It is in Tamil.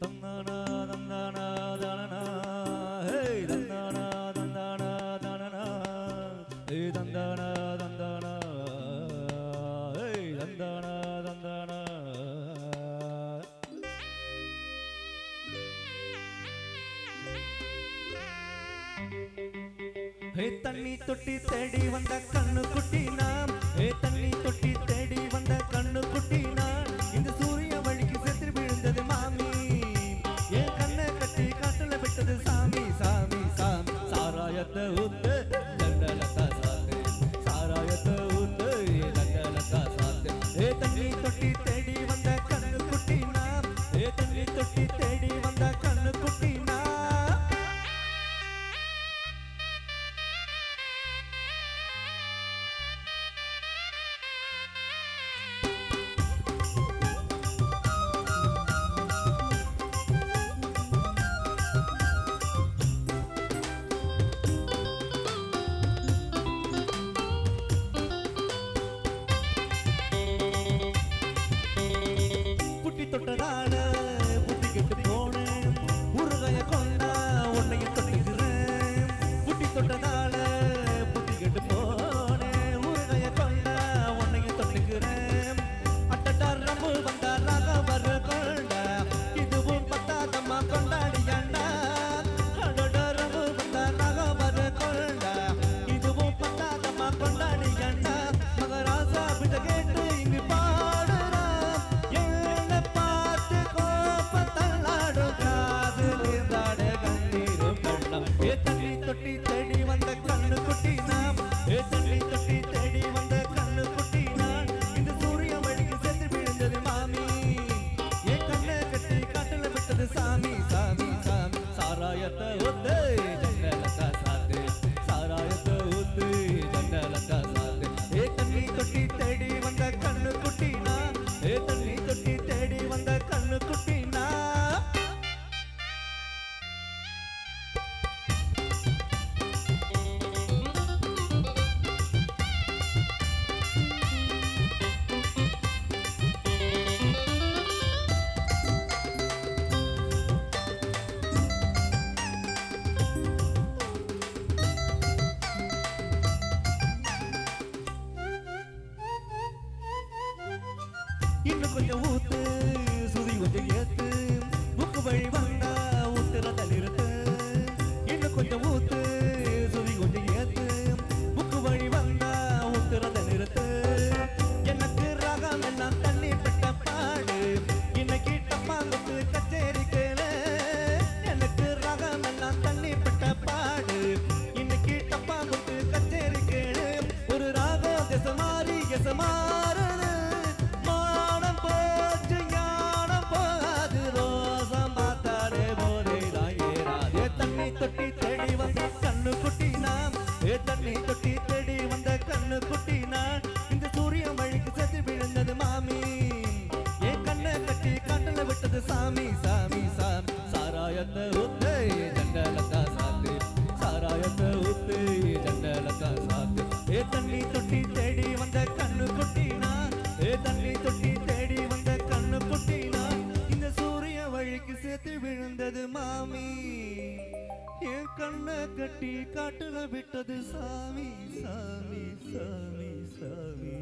தந்தானா தந்தானா தானனா ஹே ஏ தண்ணி தொட்டி தேடி வந்த கண்ணு குட்டி நாம் ஏ தண்ணி தொட்டி தேடி வந்த கண்ணு குட்டி நான் இந்த சூரிய வழிக்கு செத்து விழுந்தது மாமி. ஏ கண்ணை கட்டி காட்டுல விட்டது சாமி சாமி சாமி. சாராயத்தை ஊத்து தண்டலத்தா சாத்து. சாராயத்தை ஊத்து தண்டலத்தா சாத்து. ஏ தண்ணி தொட்டி தேடி வந்த கண்ணு குட்டி நாம் ஏ தண்ணி தொட்டி தேடி சாராயத்தை ஒத்து இன்னும் கொஞ்சம் ஊத்து சுதி கொஞ்சம் ஏத்து. புக்கு வழி வந்தா ஊத்துறத நிறுத்து. இன்னும் கொஞ்சம் ஊத்து பாயத்தை ஊத்து ஜன்னல தான் சாத்து ஏ தண்ணி தொட்டி தேடி வந்த கண்ணு குட்டினா ஏ தண்ணி தொட்டி தேடி வந்த கண்ணு குட்டினா இந்த சூரிய வழிக்கு சேர்த்து விழுந்தது மாமி. என் கண்ணை கட்டி காட்டுல விட்டது சாமி சாமி சாமி சாமி.